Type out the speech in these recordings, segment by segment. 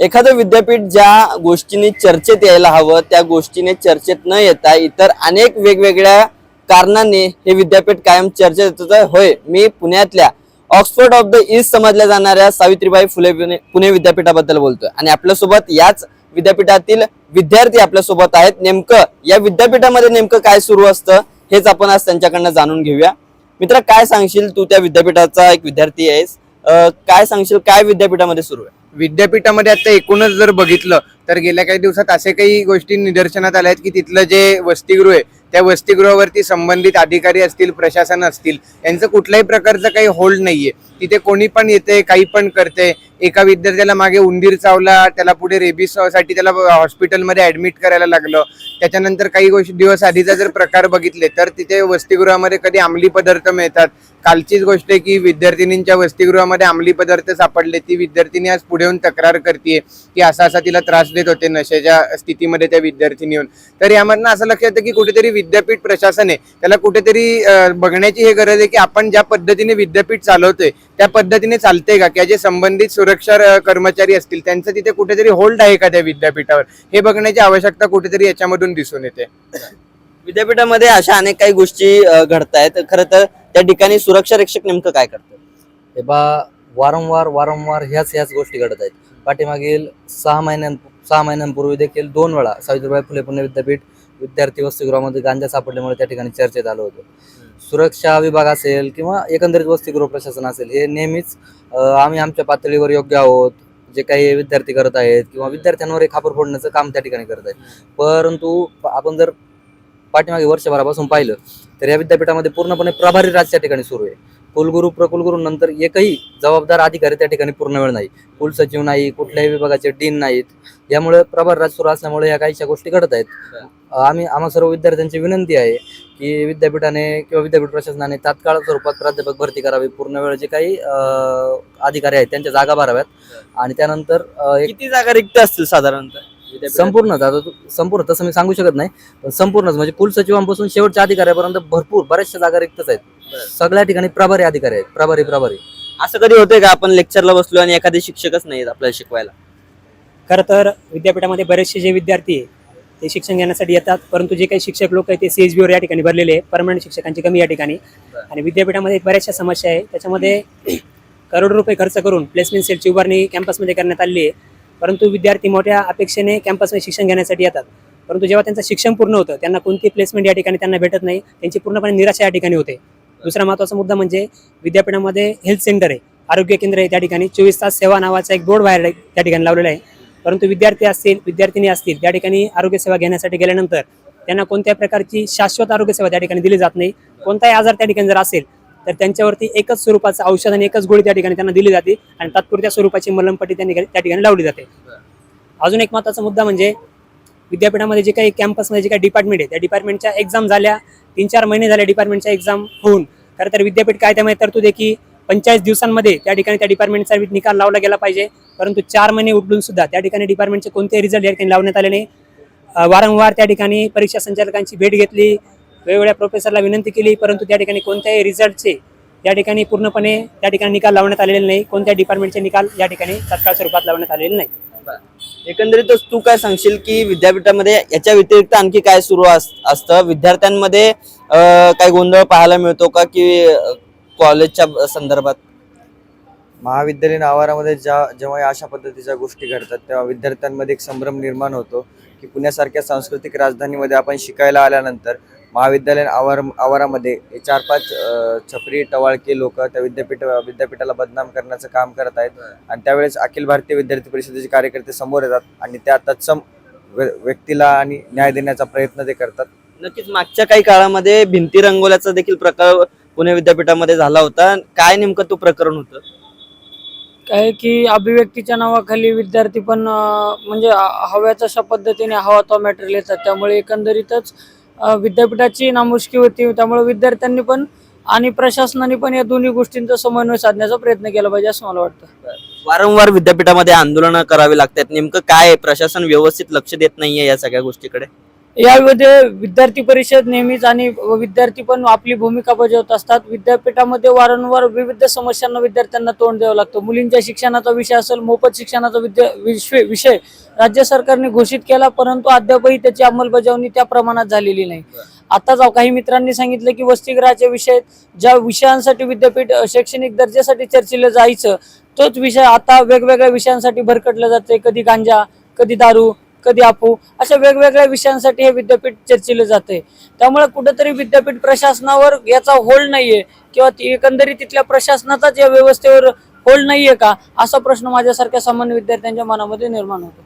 एखादं विद्यापीठ ज्या गोष्टीने चर्चेत यायला हवं त्या गोष्टीने चर्चेत न येता इतर अनेक वेगवेगळ्या कारणांनी हे विद्यापीठ कायम चर्चेत येतं होय मी पुण्यातल्या ऑक्सफोर्ड ऑफ द ईस्ट समजल्या जाणाऱ्या सावित्रीबाई फुले पुणे पुणे विद्यापीठाबद्दल बोलतोय. आणि आपल्यासोबत याच विद्यापीठातील विद्यार्थी आपल्यासोबत आहेत. नेमकं या विद्यापीठामध्ये नेमकं काय सुरू असतं हेच आपण आज त्यांच्याकडनं जाणून घेऊया. मित्र काय सांगशील? तू त्या विद्यापीठाचा एक विद्यार्थी आहेस. काय सांगशील? काय विद्यापीठामध्ये सुरू आहे? विद्यापीठामध्ये आता एकूणच जर बघितलं तर गेल्या काही दिवसात असे काही गोष्टी निदर्शनात आल्या आहेत की तिथलं जे वसतिगृह आहे त्या वसतिगृहावरती संबंधित अधिकारी असतील प्रशासन असतील यांचं कुठल्याही प्रकारचं काही होल्ड नाहीये. तिथे कोणी पण येते काही पण करते एका विद्यार्थ्याला मागे उंदीर चावला त्याला पुढे रेबीजसाठी त्याला हॉस्पिटलमध्ये ॲडमिट करायला लागलं. त्याच्यानंतर काही गोष्टी दिवस आधीचा जर प्रकार बघितले तर तिथे वसतिगृहामध्ये कधी अंमली पदार्थ मिळतात कालचीच गोष्ट आहे की विद्यार्थिनींच्या वसतिगृहामध्ये अंमली पदार्थ सापडले ती विद्यार्थिनी आज पुढे येऊन तक्रार करते की असा असा तिला त्रास देत होते नशेच्या स्थितीमध्ये त्या विद्यार्थिनी येऊन. तर यामधनं असं लक्षात येतं की कुठेतरी विद्यापीठ प्रशासन आहे त्याला कुठेतरी बघण्याची हे गरज आहे की आपण ज्या पद्धतीने विद्यापीठ चालवतोय त्या पद्धतीने चालतंय का? किंवा जे संबंधित सुरक्षा कर्मचारी असतील त्यांचं तिथे कुठेतरी होल्ड आहे का त्या विद्यापीठावर? हे बघण्याची आवश्यकता कुठेतरी याच्यामधून दिसून येते. विद्यापीठामध्ये अशा अनेक काही गोष्टी घडत आहेत खरं तर त्या ठिकाणी सुरक्षा रक्षक नेमकं काय करतात? हे बा वारंवार वारंवार ह्याच ह्याच गोष्टी घडत आहेत. पाठीमागील सहा महिन्यां सहा महिन्यांपूर्वी देखील दोन वेळा सावित्रीबाई फुले पुणे विद्यापीठ विद्यार्थी वसतिगृहामध्ये गांजा सापडल्यामुळे त्या ठिकाणी चर्चेत आलं होतं. सुरक्षा विभाग असेल किंवा एकंदरीत वसतिगृह प्रशासन असेल हे नेहमीच आम्ही आमच्या पातळीवर योग्य आहोत. जे काही विद्यार्थी करत आहेत किंवा विद्यार्थ्यांवर एक खापर फोडण्याचं काम त्या ठिकाणी करत आहेत. परंतु आपण जर पाठीमागे वर्षभरापासून पाहिलं तर या विद्यापीठामध्ये पूर्णपणे प्रभारी राज त्या ठिकाणी सुरू आहे. कुलगुरू प्रकुलगुरू नंतर एकही जबाबदार अधिकारी त्या ठिकाणी पूर्ण वेळ नाही. कुलसचिव नाही कुठल्याही विभागाचे डीन नाहीत. यामुळे प्रभार राज सुरू असल्यामुळे या काहीशा गोष्टी घडत आहेत. आम्ही आम्हा सर्व विद्यार्थ्यांची विनंती आहे की विद्यापीठाने किंवा विद्यापीठ प्रशासनाने तात्काळ स्वरूपात प्राध्यापक भरती करावी. पूर्ण वेळ जे काही अधिकारी आहेत त्यांच्या जागा भराव्यात. आणि त्यानंतर किती जागा रिक्त असतील साधारणतः? संपूर्ण आता संपूर्ण तसं मी सांगू शकत नाही पण संपूर्णच म्हणजे कुलसचिवांपासून शेवटच्या अधिकाऱ्यापर्यंत भरपूर बऱ्याचशा जागा रिक्तच आहेत. सगळ्या ठिकाणी प्रभारी अधिकारी आहेत प्रभारी प्रभारी. असं कधी होतंय का आपण लेक्चरला बसलो आणि एखादे शिक्षकच नाहीत आपल्याला शिकवायला? खरं तर विद्यापीठामध्ये बरेचसे जे विद्यार्थी आहे ते शिक्षण घेण्यासाठी येतात परंतु जे काही शिक्षक लोक आहेत ते सी एच बीवर या ठिकाणी भरलेले आहे परमनंट शिक्षकांची कमी या ठिकाणी. आणि विद्यापीठामध्ये बऱ्याचशा समस्या आहे त्याच्यामध्ये करोड रुपये खर्च करून प्लेसमेंट सेलची उभारणी कॅम्पसमध्ये करण्यात आली आहे. परंतु विद्यार्थी मोठ्या अपेक्षेने कॅम्पसमध्ये शिक्षण घेण्यासाठी येतात. परंतु जेव्हा त्यांचं शिक्षण पूर्ण होतं त्यांना कोणती प्लेसमेंट या ठिकाणी त्यांना भेटत नाही त्यांची पूर्णपणे निराशा या ठिकाणी होते. दुसरा महत्त्वाचा मुद्दा म्हणजे विद्यापीठामध्ये हेल्थ सेंटर आहे आरोग्य केंद्र आहे त्या ठिकाणी. चोवीस तास सेवा नावाचा एक बोर्ड बाहेर त्या ठिकाणी लावलेला आहे. परंतु विद्यार्थी असतील विद्यार्थिनी असतील त्या ठिकाणी आरोग्यसेवा घेण्यासाठी गेल्यानंतर त्यांना कोणत्या प्रकारची शाश्वत आरोग्यसेवा त्या ठिकाणी दिली जात नाही. कोणताही आजार त्या ठिकाणी जर असेल तर त्यांच्यावरती एकच स्वरूपाचं औषध आणि एकच गोळी त्या ठिकाणी त्यांना दिली जाते आणि तात्पुरत्या स्वरूपाची मलमपट्टी त्यांनी त्या ठिकाणी लावली जाते. अजून एक महत्त्वाचा मुद्दा म्हणजे विद्यापीठामध्ये जे काही कॅम्पसमध्ये जे काही डिपार्टमेंट आहे त्या डिपार्टमेंटच्या एक्झाम झाल्या तीन चार महिने झाले डिपार्टमेंटच्या एक्झाम होऊन. खरं तर विद्यापीठ कायद्यामध्ये तरतूद आहे की पंचेचाळीस दिवसांमध्ये त्या ठिकाणी त्या डिपार्टमेंटचा निकाल लावला गेला पाहिजे. परंतु चार महिने उठून सुद्धा त्या ठिकाणी डिपार्टमेंटचे कोणते रिझल्ट या ठिकाणी लावण्यात आले नाही. वारंवार त्या ठिकाणी परीक्षा संचालकांची भेट घेतली. वेगवेगळ्या प्रोफेसरला विनंती केली परंतु त्या ठिकाणी कोणत्याही रिझल्टचे या ठिकाणी पूर्णपणे त्या ठिकाणी निकाल लावण्यात आलेले नाही. कोणत्या डिपार्टमेंटचे निकाल या ठिकाणी तत्काळ स्वरूपात लावण्यात आलेले नाही. एकंदरीतच तू काय सांगशील की विद्यापीठामध्ये याच्या व्यतिरिक्त आणखी काय सुरू अस- असतं? विद्यार्थ्यांमध्ये काही गोंधळ पाहायला मिळतो का की कॉलेजच्या संदर्भात? महाविद्यालयीन आवारामध्ये ज्या जेव्हा या अशा पद्धतीच्या गोष्टी घडतात तेव्हा विद्यार्थ्यांमध्ये एक संभ्रम निर्माण होतो की पुण्यासारख्या सांस्कृतिक राजधानीमध्ये आपण शिकायला आल्यानंतर महाविद्यालयीन आवार आवारामध्ये हे चार पाच छपरी टवाळके लोक त्या विद्यापीठ विद्यापीठाला बदनाम करण्याचं काम करत आहेत. आणि त्यावेळेस अखिल भारतीय विद्यार्थी परिषदेचे कार्यकर्ते समोर येतात आणि त्या तत्सम व्य- व्यक्तीला आणि न्याय देण्याचा प्रयत्न ते करतात. नक्कीच मागच्या काही काळामध्ये भिंती रंगवल्याचा देखील प्रकार पुणे विद्यापीठामध्ये झाला होता. काय नेमकं तो प्रकरण होतं? काय की अभिव्यक्तीच्या नावाखाली विद्यार्थी पण म्हणजे अ- हव्या तशा पद्धतीने हवा तो मॅटेरियल येतात त्यामुळे एकंदरीतच विद्यापीठाची नामुष्की होती त्यामुळे विद्यार्थ्यांनी पण आणि प्रशासनाने पण या दोन्ही गोष्टींचा समन्वय साधण्याचा प्रयत्न केला पाहिजे असं मला वाटतं. वारंवार विद्यापीठामध्ये आंदोलनं करावी लागतात. नेमकं काय आहे? प्रशासन व्यवस्थित लक्ष देत नाहीये या सगळ्या गोष्टीकडे? यामध्ये विद्यार्थी परिषद नेहमीच आणि विद्यार्थी पण आपली भूमिका बजावत असतात. विद्यापीठामध्ये वारंवार विविध समस्यांना विद्यार्थ्यांना तोंड द्यावं लागतं. मुलींच्या शिक्षणाचा विषय असेल मोफत शिक्षणाचा विद्या विषय विषय राज्य सरकारने घोषित केला परंतु अद्यापही त्याची अंमलबजावणी त्या प्रमाणात झालेली नाही. आता जाऊ काही मित्रांनी सांगितलं की वसतिगृहाचे विषय ज्या विषयांसाठी विद्यापीठ शैक्षणिक दर्जासाठी चर्चेला जायचं तोच विषय आता वेगवेगळ्या विषयांसाठी भरकटला जाते कधी गांजा कधी दारू कधी आपू अशा वेगवेगळ्या विषयांसाठी हे विद्यापीठ चर्चेलं जाते त्यामुळे कुठेतरी विद्यापीठ प्रशासनावर याचा होल्ड नाहीये किंवा एकंदरीत तिथल्या प्रशासनाचाच या व्यवस्थेवर होल्ड नाहीये का? असा प्रश्न माझ्यासारख्या सामान्य विद्यार्थ्यांच्या मनामध्ये निर्माण होतो.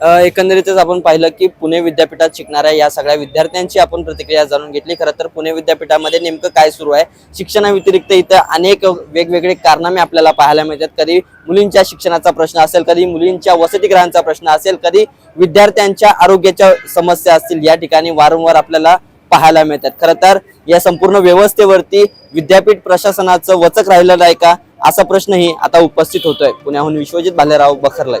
एकंदरीतच आपण पाहिलं की पुणे विद्यापीठात शिकणाऱ्या या सगळ्या विद्यार्थ्यांची आपण प्रतिक्रिया जाणून घेतली. खरं तर पुणे विद्यापीठामध्ये नेमकं काय सुरू आहे? शिक्षणाव्यतिरिक्त इथं अनेक वेगवेगळे कारनामे आपल्याला पाहायला मिळतात. कधी मुलींच्या शिक्षणाचा प्रश्न असेल कधी मुलींच्या वसतिगृहांचा प्रश्न असेल कधी विद्यार्थ्यांच्या आरोग्याच्या समस्या असतील या ठिकाणी वारंवार आपल्याला पाहायला मिळतात. खरं तर या संपूर्ण व्यवस्थेवरती विद्यापीठ प्रशासनाचं वचक राहिलेलं आहे का? असा प्रश्नही आता उपस्थित होतोय. पुण्याहून विश्वजित भालेराव बखरलाय.